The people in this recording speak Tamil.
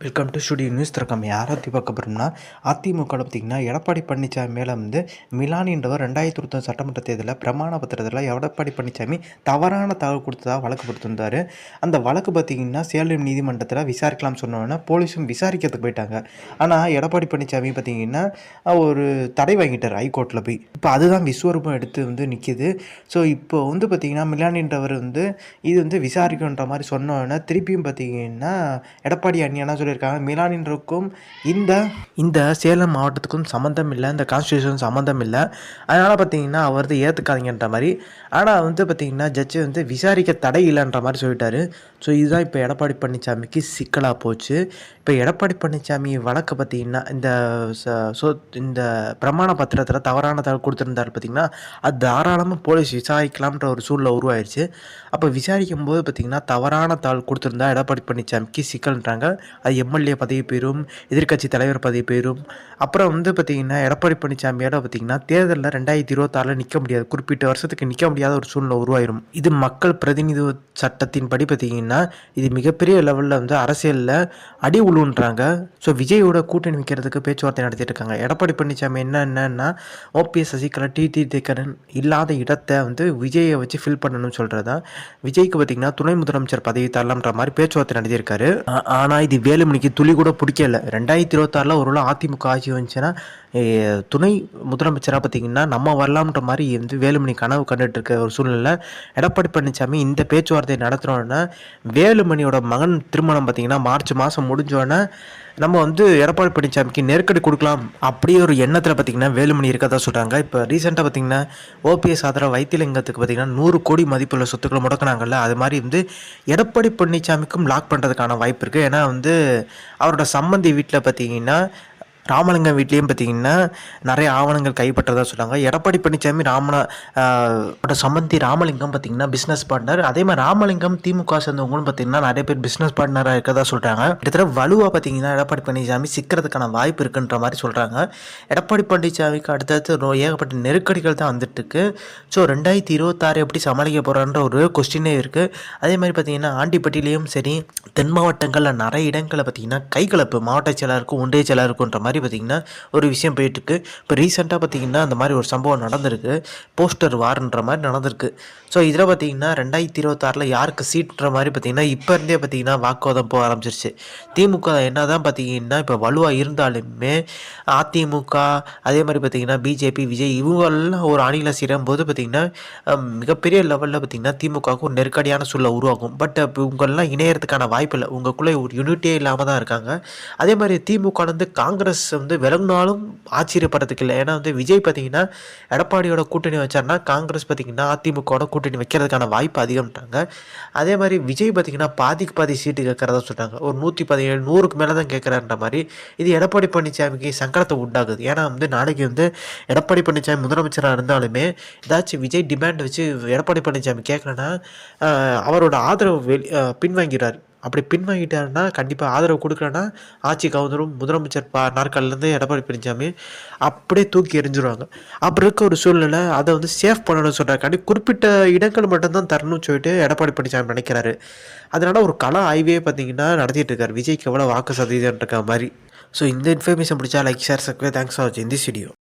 வெல்கம் டு ஸ்டுடியோ நியூஸ் திறக்கம். யாரை பற்றி பார்க்க போகிறோம்னா அதிமுக பார்த்திங்கன்னா எடப்பாடி பழனிசாமி மேலே வந்து மிலானின்றவர் ரெண்டாயிரத்தி இருபத்தொன்று சட்டமன்ற தேர்தலில் பிரமாண பத்திரத்தில் எடப்பாடி பழனிசாமி தவறான தகவல் கொடுத்ததாக வழக்கு கொடுத்துருந்தார் அந்த வழக்கு பார்த்திங்கன்னா சேலம் நீதிமன்றத்தில் விசாரிக்கலாம்னு சொன்னோன்னே போலீஸும் விசாரிக்கிறதுக்கு போயிட்டாங்க. ஆனால் எடப்பாடி பழனிசாமி பார்த்திங்கன்னா ஒரு தடை வாங்கிட்டார் ஹைகோர்ட்டில் போய். இப்போ அதுதான் விஸ்வரூபம் எடுத்து வந்து நிற்கிது ஸோ இப்போ வந்து பார்த்திங்கன்னா மிலானின்றவர் வந்து இது வந்து விசாரிக்கணுன்ற மாதிரி சொன்னோன்னே திருப்பியும் பார்த்திங்கன்னா எடப்பாடி அண்ணியானா சொல்லி சொல்லியிருக்காங்க. மிலானின்றக்கும் இந்த இந்த சேலம் மாவட்டத்துக்கும் சம்மந்தம் இல்லை இந்த கான்ஸ்டியூஷன் சம்மந்தம் இல்லை. அதனால் பார்த்தீங்கன்னா அவர் வந்து ஏற்றுக்காதீங்கன்ற மாதிரி. ஆனால் வந்து பார்த்திங்கன்னா ஜட்ஜு வந்து விசாரிக்க தடை இல்லைன்ற மாதிரி சொல்லிட்டாரு. ஸோ இதுதான் இப்போ எடப்பாடி பழனிசாமிக்கு சிக்கலாக போச்சு. இப்போ எடப்பாடி பழனிசாமி வழக்கு பார்த்தீங்கன்னா இந்த சோ இந்த பிரமாண பத்திரத்தில் தவறான தகவல் கொடுத்துருந்தாரு பார்த்திங்கன்னா அது தாராளமாக போலீஸ் விசாரிக்கலாம்ன்ற ஒரு சூழ்நிலை உருவாயிருச்சு. அப்போ விசாரிக்கும் போது பார்த்திங்கன்னா தவறான தகவல் கொடுத்துருந்தா எடப்பாடி பழனிசாமிக்கு சிக்கல்ன்றாங்க. அது எம்எல்ஏ பதவி பெறும் எதிர்க்கட்சி தலைவர் பதவி பெறும். அப்புறம் வந்து பார்த்திங்கன்னா எடப்பாடி பழனிசாமியோட பார்த்திங்கன்னா தேர்தலில் ரெண்டாயிரத்தி இருபத்தாறில் நிற்க முடியாது. குறிப்பிட்ட வருஷத்துக்கு நிற்க முடியாத ஒரு சூழ்நிலை உருவாயிரும். இது மக்கள் பிரதிநிதித்துவ சட்டத்தின்படி பார்த்திங்கன்னா இது மிகப்பெரிய லெவலில் வந்து அரசியலில் அடி உழுன்றாங்க ஸோ விஜயோட கூட்டணி வைக்கிறதுக்கு பேச்சுவார்த்தை நடத்திட்டு இருக்காங்க. எடப்பாடி பழனிசாமி என்ன என்னன்னா ஓபிஎஸ் சசிகலா டிடி திகரன் இல்லாத இடத்தை வந்து விஜயை வச்சு ஃபில் பண்ணணும்னு சொல்கிறதா விஜய்க்கு பார்த்தீங்கன்னா துணை முதலமைச்சர் பதவி தரலாம்ன்ற மாதிரி பேச்சுவார்த்தை நடத்தியிருக்காரு. ஆனால் இது வேலுமணிக்கு துளி கூட பிடிக்கல. ரெண்டாயிரத்தி இருபத்தாறில் ஒரு வேளை அதிமுக ஆட்சி வந்துச்சுன்னா துணை முதலமைச்சராக பார்த்தீங்கன்னா நம்ம வரலாம்ன்ற மாதிரி வந்து வேலுமணி கனவு கண்டுட்டு இருக்க ஒரு சூழ்நிலை எடப்பாடி பழனிசாமி இந்த பேச்சுவார்த்தை நடத்துகிறோன்னா வேலுமணியோட மகன் திருமணம் பார்த்திங்கன்னா மார்ச் மாதம் முடிஞ்சோடனே நம்ம வந்து எடப்பாடி பழனிசாமிக்கு நெருக்கடி கொடுக்கலாம். அப்படியே ஒரு எண்ணத்தில் பார்த்திங்கன்னா வேலுமணி இருக்கதா சொல்கிறாங்க இப்போ ரீசெண்டாக பார்த்திங்கன்னா ஓபிஎஸ் ஆதரவு வைத்தியலிங்கத்துக்கு பார்த்திங்கன்னா நூறு கோடி மதிப்புள்ள சொத்துக்களை முடக்கினாங்கல்ல அது மாதிரி வந்து எடப்பாடி பழனிசாமிக்கும் லாக் பண்ணுறதுக்கான வாய்ப்பு இருக்குது ஏன்னா வந்து அவரோட சம்மந்தி வீட்டில் பார்த்திங்கன்னா ராமலிங்கம் வீட்லேயும் பார்த்தீங்கன்னா நிறைய ஆவணங்கள் கைப்பற்றதாக சொல்கிறாங்க எடப்பாடி பழனிசாமி ராமனா சம்பந்தி ராமலிங்கம் பார்த்தீங்கன்னா பிஸ்னஸ் பார்ட்னர் அதே மாதிரி ராமலிங்கம் திமுக சேர்ந்தவங்களும் பார்த்தீங்கன்னா நிறைய பேர் பிஸ்னஸ் பார்ட்னராக இருக்கதா சொல்கிறாங்க கிட்டத்தட்ட வலுவாக பார்த்தீங்கன்னா எடப்பாடி பழனிசாமி சிக்கிறதுக்கான வாய்ப்பு இருக்குன்ற மாதிரி சொல்கிறாங்க எடப்பாடி பழனிசாமிக்கு அடுத்தடுத்து ஏகப்பட்ட நெருக்கடிகள் தான் வந்துட்டு இருக்கு ஸோ ரெண்டாயிரத்தி இருபத்தாறு எப்படி சமாளிக்க போகிறான்ற ஒரு கொஸ்டினே இருக்குது அதே மாதிரி பார்த்தீங்கன்னா ஆண்டிப்பட்டிலையும் சரி தென் மாவட்டங்களில் நிறைய இடங்களில் பார்த்தீங்கன்னா கைகலப்பு. மாவட்ட செயலருக்கும் ஒன்றிய இருக்கும்ன்ற மாதிரி மாதிரி பார்த்திங்கன்னா ஒரு விஷயம் போயிட்டுருக்கு. இப்போ ரீசெண்டாக பார்த்திங்கன்னா அந்த மாதிரி ஒரு சம்பவம் நடந்திருக்கு. போஸ்டர் வார்ன்ற மாதிரி நடந்திருக்கு. ஸோ இதில் பார்த்திங்கன்னா ரெண்டாயிரத்தி இருபத்தாறில் யாருக்கு சீட்ன்ற மாதிரி பார்த்திங்கன்னா இப்போ இருந்தே பார்த்திங்கன்னா வாக்குவாதம் போக ஆரம்பிச்சிருச்சு. திமுக என்ன தான் பார்த்திங்கன்னா இப்போ வலுவாக இருந்தாலுமே அதிமுக அதே மாதிரி பார்த்திங்கன்னா பிஜேபி விஜய் இவங்கெல்லாம் ஒரு அணியில் சேரும்போது பார்த்திங்கன்னா மிகப்பெரிய லெவலில் பார்த்திங்கன்னா திமுகவுக்கு ஒரு நெருக்கடியான சூழலை உருவாகும். பட் உங்கள்லாம் இணையறதுக்கான வாய்ப்பு இல்லை. உங்களுக்குள்ளே ஒரு யூனிட்டியே இல்லாமல் தான் இருக்காங்க. அதே மாதிரி திமுகலேருந்து காங்கிரஸ் வந்து விலகினாலும் ஆச்சரியப்படுறதுக்கு இல்லை. ஏன்னா வந்து விஜய் பார்த்தீங்கன்னா எடப்பாடியோட கூட்டணி வச்சார்னா காங்கிரஸ் பார்த்திங்கன்னா அதிமுகவோட கூட்டணி வைக்கிறதுக்கான வாய்ப்பு அதிகம்ட்டாங்க அதே மாதிரி விஜய் பார்த்திங்கன்னா பாதிக்கு பாதி சீட்டு கேட்குறதா சொல்கிறாங்க ஒரு நூற்றி பதினேழு நூறுக்கு மேலே தான் கேட்குறான்ற மாதிரி. இது எடப்பாடி பழனிசாமிக்கு சங்கடத்தை உண்டாகுது ஏன்னா வந்து நாளைக்கு வந்து எடப்பாடி பழனிசாமி முதலமைச்சராக இருந்தாலுமே ஏதாச்சும் விஜய் டிமாண்ட் வச்சு எடப்பாடி பழனிசாமி கேட்கலன்னா அவரோட ஆதரவு வெளி பின்வாங்கிறார். அப்படி பின்வாங்கிட்டாருன்னா கண்டிப்பாக ஆதரவு கொடுக்கலன்னா ஆட்சி கவுந்தரும் முதலமைச்சர் பா நாற்காலிலேருந்து எடப்பாடி பழனிசாமி அப்படியே தூக்கி எரிஞ்சிருவாங்க அப்படி இருக்க ஒரு சூழ்நிலை அதை வந்து சேஃப் பண்ணணும்னு சொல்கிறாக்காண்டி குறிப்பிட்ட இடங்கள் மட்டும்தான் தரணும்னு சொல்லிட்டு எடப்பாடி பழனிசாமி நினைக்கிறாரு. அதனால் ஒரு கலா ஆய்வே பார்த்தீங்கன்னா நடத்திட்டு இருக்காரு. விஜய்க்கு எவ்வளோ வாக்கு சதவீதம் இருக்க மாதிரி. ஸோ இந்த இன்ஃபர்மேஷன் பிடிச்சா லைக் ஷேர் சக்வே தேங்க்ஸ் ஃபார் வாட்சிங் திஸ் வீடியோ